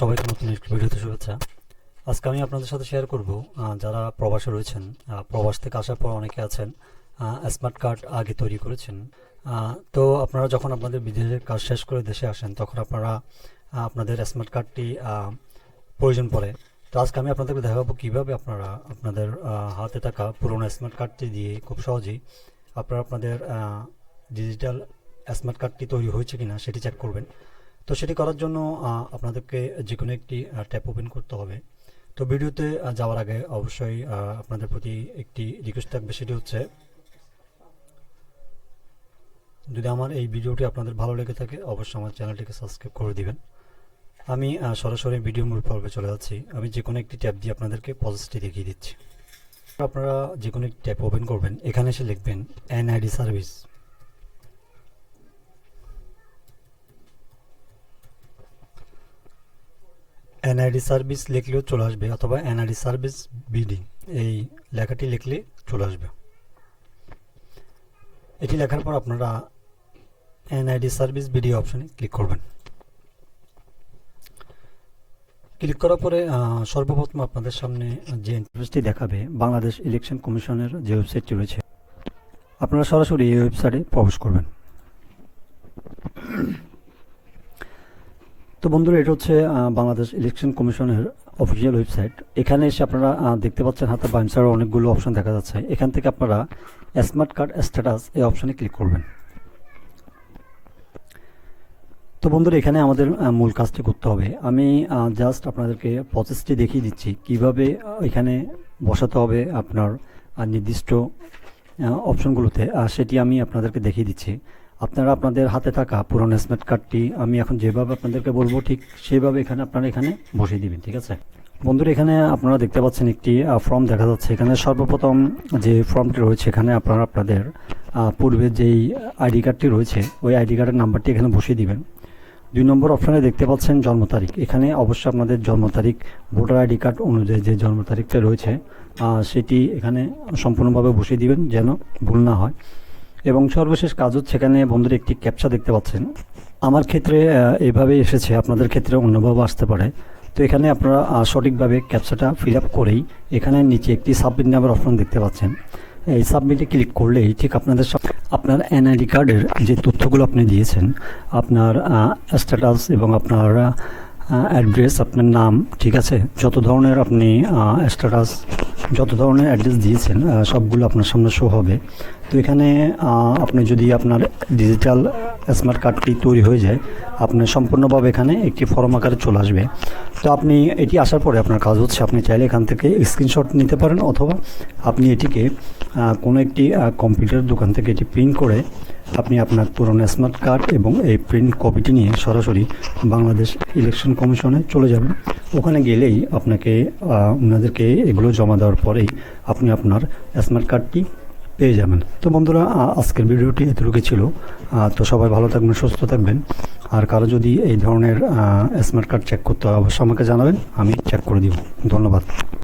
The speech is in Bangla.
সবাইকে নতুন একটি ভিডিওতে শুভেচ্ছা। আজকে আমি আপনাদের সাথে শেয়ার করব যারা প্রবাসে রয়েছেন প্রবাস থেকে আসার পর অনেকে আছেন স্মার্ট কার্ড আগে তৈরি করেছেন। তো আপনারা যখন আপনাদের বিদেশের কাজ শেষ করে দেশে আসেন, তখন আপনারা আপনাদের স্মার্ট কার্ডটি প্রয়োজন পড়ে। তো আজকে আমি আপনাদেরকে দেখাবো কীভাবে আপনারা আপনাদের হাতে থাকা পুরোনো স্মার্ট কার্ডটি দিয়ে খুব সহজেই আপনারা আপনাদের ডিজিটাল স্মার্ট কার্ডটি তৈরি হয়েছে কিনা সেটি চেক করবেন। তো সেটি করার জন্য আপনাদেরকে যে কোনো একটি ট্যাপ ওপেন করতে হবে। তো ভিডিওতে যাওয়ার আগে অবশ্যই আপনাদের প্রতি একটি রিকোয়েস্ট থাকবে, সেটি হচ্ছে, যদি আমার এই ভিডিওটি আপনাদের ভালো লেগে থাকে, অবশ্যই আমার চ্যানেলটিকে সাবস্ক্রাইব করে দিবেন। আমি সরাসরি ভিডিও মূল পর্বে চলে যাচ্ছি। আমি যে কোনো একটি ট্যাব দিয়ে আপনাদেরকে প্রসেসটি দেখিয়ে দিচ্ছি। আপনারা যে কোনো একটি ট্যাপ ওপেন করবেন, এখানে এসে লিখবেন এনআইডি সার্ভিস এনআইডি সার্ভিস লিখলেও চলে আসবে অথবা এনআইডি সার্ভিস বিডি এই লেখাটি লিখলে চলে আসবে। এটি লেখার পর আপনারা এনআইডি সার্ভিস বিডি অপশানে ক্লিক করবেন। ক্লিক করার পরে সর্বপ্রথম আপনাদের সামনে যে ইন্টারফেসটি দেখাবে, বাংলাদেশ ইলেকশন কমিশনের যে ওয়েবসাইটটি রয়েছে, আপনারা সরাসরি এই ওয়েবসাইটে প্রবেশ করবেন। তো বন্ধুরা, এটা হচ্ছে বাংলাদেশ ইলেকশন কমিশনের অফিসিয়াল ওয়েবসাইট এখানে এসে আপনারা দেখতে পাচ্ছেন হাতে বাইমসার অনেকগুলো অপশন দেখা যাচ্ছে। এখান থেকে আপনারা স্মার্ট কার্ড স্ট্যাটাস এই অপশনে ক্লিক করবেন। তো বন্ধুরা, এখানে আমাদের মূল কাজটি করতে হবে। আমি জাস্ট আপনাদেরকে প্রসেসটি দেখিয়ে দিচ্ছি। কীভাবে এখানে বসাতে হবে আপনার নির্দিষ্ট অপশনগুলোতে সেটি আমি আপনাদেরকে দেখিয়ে দিচ্ছি। আপনারা আপনাদের হাতে থাকা পুরনো স্মার্ট কার্ডটি আমি এখন যেভাবে আপনাদেরকে বলব, ঠিক সেইভাবে এখানে আপনারা এখানে বসিয়ে দিবেন, ঠিক আছে? বন্ধুরা, এখানে আপনারা দেখতে পাচ্ছেন একটি ফর্ম দেখা যাচ্ছে। এখানে সর্বপ্রথম যে ফর্মটি রয়েছে, এখানে আপনারা আপনাদের পূর্বে যেই আইডি কার্ডটি রয়েছে, ওই আইডি কার্ডের নাম্বারটি এখানে বসিয়ে দিবেন। দুই নম্বর অপশানে দেখতে পাচ্ছেন জন্ম তারিখ। এখানে অবশ্যই আপনাদের জন্ম তারিখ, ভোটার আইডি কার্ড অনুযায়ী যে জন্ম তারিখটা রয়েছে সেটি এখানে সম্পূর্ণভাবে বসিয়ে দিবেন, যেন ভুল না হয়। এবং সর্বশেষ কাজ হচ্ছে এখানে বন্ধুরা একটি ক্যাপচা দেখতে পাচ্ছেন। আমার ক্ষেত্রে আহ, এইভাবে এসেছে আপনাদের ক্ষেত্রে অন্যভাবে আসতে পারে। তো এখানে আপনারা সঠিকভাবে ক্যাপচাটা ফিল আপ করেই এখানে নিচে একটি সাবমিট নামের অপশন দেখতে পাচ্ছেন। এই সাবমিটে ক্লিক করলেই ঠিক আপনাদের আপনার এনআইডি কার্ডের যে তথ্যগুলো আপনি দিয়েছেন আপনার স্ট্যাটাস এবং আপনার অ্যাড্রেস আপনার নাম ঠিক আছে? যত ধরনের আপনি স্ট্যাটাস যত ধরনের অ্যাড্রেস দিয়েছেন সবগুলো আপনার সামনে শো হবে। তো এখানে আপনি যদি আপনার ডিজিটাল স্মার্ট কার্ডটি তৈরি হয়ে যায়, আপনার সম্পূর্ণভাবে এখানে একটি ফর্ম আকারে চলে আসবে। তো আপনি এটি আসার পরে আপনার কাজ হচ্ছে, আপনি চাইলে এখান থেকে স্ক্রিনশট নিতে পারেন অথবা আপনি এটিকে কোনো একটি কম্পিউটার দোকান থেকে এটি প্রিন্ট করে আপনি আপনার পুরনো স্মার্ট কার্ড এবং এই প্রিন্ট কপিটি নিয়ে সরাসরি বাংলাদেশ ইলেকশন কমিশনে চলে যাবেন। ওখানে গেলেই আপনাকে ওনাদেরকে এগুলো জমা দেওয়ার পরেই আপনি আপনার স্মার্ট কার্ডটি পেয়ে যাবেন। তো বন্ধুরা আজকের ভিডিওটি এতটুকু ছিল। তো সবাই ভালো থাকবেন, সুস্থ থাকবেন। আর কারও যদি এই ধরনের স্মার্ট কার্ড চেক করতে হয়, অবশ্যই আমাকে জানাবেন, আমি চেক করে দিব। ধন্যবাদ।